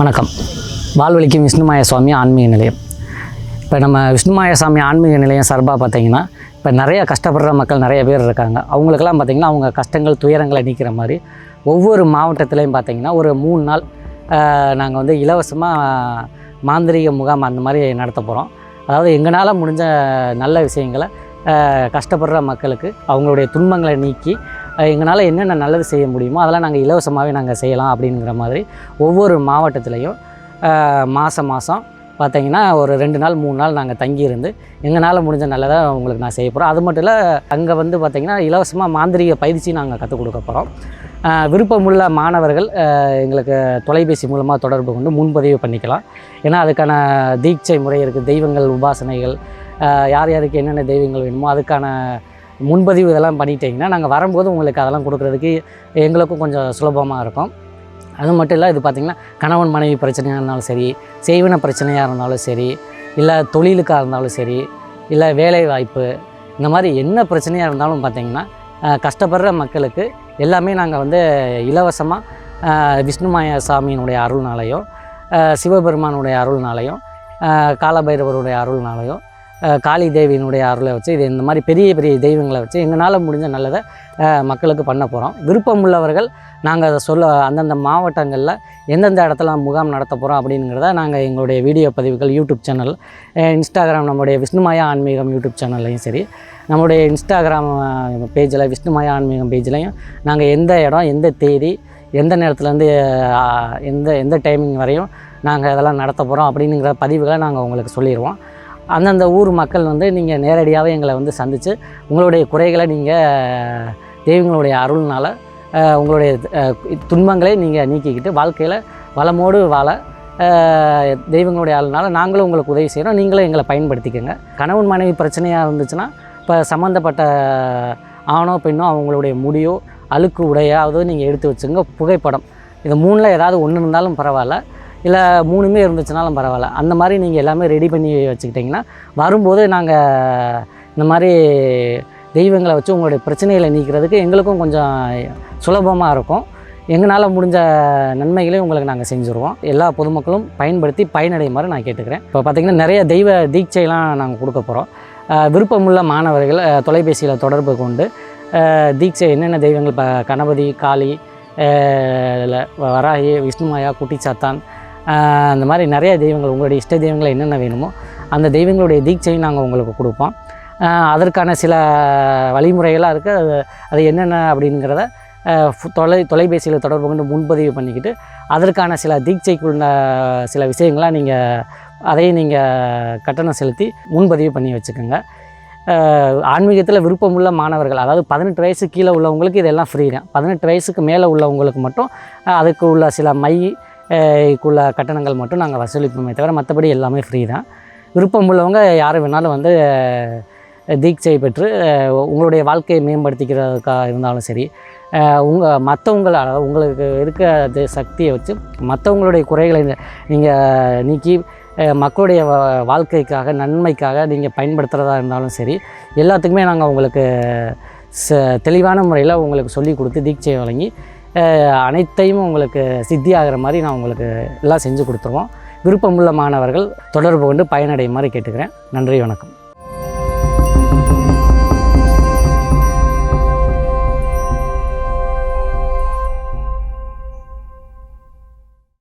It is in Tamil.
வணக்கம். வாழ்வழிக்கும் விஷ்ணுமாய சுவாமி ஆன்மீக நிலையம். இப்போ நம்ம விஷ்ணுமாய சுவாமி ஆன்மீக நிலையம் சார்பாக பார்த்தீங்கன்னா இப்போ நிறையா கஷ்டப்படுற மக்கள் நிறைய பேர் இருக்காங்க. அவங்களுக்கெல்லாம் பார்த்திங்கன்னா அவங்க கஷ்டங்கள் துயரங்களை நீக்கிற மாதிரி ஒவ்வொரு மாவட்டத்துலேயும் பார்த்தீங்கன்னா ஒரு மூணு நாள் நாங்கள் வந்து இலவசமாக மாந்திரீக முகாம் அந்த மாதிரி நடத்த போகிறோம் அதாவது எங்களால் முடிஞ்ச நல்ல விஷயங்களை கஷ்டப்படுற மக்களுக்கு அவங்களுடைய துன்பங்களை நீக்கி எங்களால் என்னென்ன நல்லது செய்ய முடியுமோ அதெல்லாம் நாங்கள் இலவசமாகவே நாங்கள் செய்யலாம் அப்படிங்கிற மாதிரி ஒவ்வொரு மாவட்டத்துலேயும் மாதம் மாதம் பார்த்தீங்கன்னா ஒரு ரெண்டு நாள் மூணு நாள் நாங்கள் தங்கியிருந்து எங்களால் முடிஞ்ச நல்லதாக உங்களுக்கு நான் செய்ய போகிறோம் அது மட்டும் இல்லை அங்கே வந்து பார்த்திங்கன்னா இலவசமாக மாந்திரீக பயிற்சி நாங்கள் கற்றுக் கொடுக்க போகிறோம் விருப்பமுள்ள மாணவர்கள் எங்களுக்கு தொலைபேசி மூலமாக தொடர்பு கொண்டு முன்பதிவு பண்ணிக்கலாம். ஏன்னா அதுக்கான தீட்சை முறை இருக்குது தெய்வங்கள் உபாசனைகள் யார் யாருக்கு என்னென்ன தெய்வங்கள் வேணுமோ அதுக்கான முன்பதிவு இதெல்லாம் பண்ணிட்டீங்கன்னா நாங்கள் வரும்போது உங்களுக்கு அதெல்லாம் கொடுக்குறதுக்கு எங்களுக்கும் கொஞ்சம் சுலபமாக இருக்கும். அது மட்டும் இல்லை இது பார்த்திங்கன்னா கணவன் மனைவி பிரச்சனையாக இருந்தாலும் சரி செய்வன பிரச்சனையாக இருந்தாலும் சரி இல்லை தொழிலுக்காக இருந்தாலும் சரி இல்லை வேலை வாய்ப்பு இந்த மாதிரி என்ன பிரச்சனையாக இருந்தாலும் பார்த்திங்கன்னா கஷ்டப்படுற மக்களுக்கு எல்லாமே நாங்கள் வந்து இலவசமாக விஷ்ணுமாய சாமியினுடைய அருள்னாலையும் சிவபெருமானுடைய அருள்னாலையும் காலபைரவருடைய அருள்னாலையும் காளி தேவியினுடைய அருளை வச்சு இது இந்த மாதிரி பெரிய பெரிய தெய்வங்களை வச்சு எங்களால் முடிஞ்ச நல்லதை மக்களுக்கு பண்ண போகிறோம் விருப்பம் உள்ளவர்கள் நாங்கள் அதை சொல்ல அந்தந்த மாவட்டங்களில் எந்தெந்த இடத்துல முகாம் நடத்த போகிறோம் அப்படிங்கிறத நாங்கள் எங்களுடைய வீடியோ பதிவுகள் யூடியூப் சேனல் இன்ஸ்டாகிராம் நம்முடைய விஷ்ணுமாயா ஆன்மீகம் யூடியூப் சேனல்லையும் சரி நம்முடைய இன்ஸ்டாகிராம் பேஜில் விஷ்ணுமாயா ஆன்மீகம் பேஜ்லையும் நாங்கள் எந்த இடம் எந்த தேதி எந்த நேரத்துலேருந்து எந்த எந்த டைமிங் வரையும் நாங்கள் இதெல்லாம் நடத்த போகிறோம் அப்படிங்கிற பதிவுகளை நாங்கள் உங்களுக்கு சொல்லிடுவோம் அந்தந்த ஊர் மக்கள் வந்து நீங்கள் நேரடியாகவே எங்களை வந்து சந்தித்து உங்களுடைய குறைகளை நீங்கள் தெய்வங்களுடைய அருள்னால் உங்களுடைய துன்பங்களை நீங்கள் நீக்கிக்கிட்டு வாழ்க்கையில் வளமோடு வாழ தெய்வங்களுடைய ஆளுனால நாங்களும் உங்களுக்கு உதவி செய்கிறோம் நீங்களும் எங்களை பயன்படுத்திக்கோங்க. கணவன் மனைவி பிரச்சனையாக இருந்துச்சுன்னா இப்போ சம்மந்தப்பட்ட ஆணோ பெண்ணோ அவங்களுடைய முடியோ அழுக்கு உடையாவது நீங்கள் எடுத்து வச்சுங்க புகைப்படம். இது மூணில் ஏதாவது ஒன்று இருந்தாலும் பரவாயில்ல. இல்லை மூணுமே இருந்துச்சுனாலும் பரவாயில்ல. அந்த மாதிரி நீங்கள் எல்லாமே ரெடி பண்ணி வச்சுக்கிட்டிங்கன்னா வரும்போது நாங்கள் இந்த மாதிரி தெய்வங்களை வச்சு உங்களுடைய பிரச்சனைகளை நீக்கிறதுக்கு எங்களுக்கும் கொஞ்சம் சுலபமாக இருக்கும். எங்களால் முடிஞ்ச நன்மைகளையும் உங்களுக்கு நாங்கள் செஞ்சுருவோம். எல்லா பொதுமக்களும் பயன்படுத்தி பயனடையுமாறு நான் கேட்டுக்கிறேன். இப்போ பார்த்திங்கன்னா நிறைய தெய்வ தீட்சைலாம் நாங்கள் கொடுக்க போகிறோம் விருப்பமுள்ள மாணவர்கள் தொலைபேசியில் தொடர்பு கொண்டு தீட்சை என்னென்ன தெய்வங்கள் இப்போ கணபதி காளி வராகி விஷ்ணுமாயா குட்டிச்சாத்தான் அந்த மாதிரி நிறைய தெய்வங்கள் உங்களுடைய இஷ்ட தெய்வங்களை என்னென்ன வேணுமோ அந்த தெய்வங்களுடைய தீட்சையும் நாங்கள் உங்களுக்கு கொடுப்போம். அதற்கான சில வழிமுறைகளாக இருக்குது அது அது என்னென்ன அப்படிங்கிறத தொலை தொலைபேசியில் தொடர்பு கொண்டு முன்பதிவு பண்ணிக்கிட்டு அதற்கான சில தீட்சைக்குள்ள சில விஷயங்களாக நீங்கள் அதையும் நீங்கள் கட்டணம் செலுத்தி முன்பதிவு பண்ணி வச்சுக்கோங்க. ஆன்மீகத்தில் விருப்பமுள்ள மாணவர்கள் அதாவது பதினெட்டு வயசு கீழே உள்ளவங்களுக்கு இதெல்லாம் ஃப்ரீ தான். பதினெட்டு வயசுக்கு மேலே உள்ளவங்களுக்கு மட்டும் அதுக்கு உள்ள சில மை இதுக்குள்ள கட்டணங்கள் மட்டும் நாங்கள் வசூலிப்போமே தவிர மற்றபடி எல்லாமே ஃப்ரீ தான். விருப்பம் உள்ளவங்க யார் வேணாலும் வந்து தீட்சை பெற்று உங்களுடைய வாழ்க்கையை மேம்படுத்திக்கிறதுக்காக இருந்தாலும் சரி உங்கள் மற்றவங்கள உங்களுக்கு இருக்க சக்தியை வச்சு மற்றவங்களுடைய குறைகளை நீங்கள் நீக்கி மக்களுடைய வா- வாழ்க்கைக்காக நன்மைக்காக நீங்கள் பயன்படுத்துகிறதா இருந்தாலும் சரி எல்லாத்துக்குமே நாங்கள் உங்களுக்கு ச தெளிவான முறையில் உங்களுக்கு சொல்லி கொடுத்து தீட்சை வழங்கி அனைத்தையும் உங்களுக்கு சித்தியாகிற மாதிரி நான் உங்களுக்கு எல்லாம் செஞ்சு கொடுத்துருவோம். விருப்பமுள்ள மாணவர்கள் தொடர்பு கொண்டு பயனடையுமாறு கேட்டுக்கிறேன். நன்றி வணக்கம்.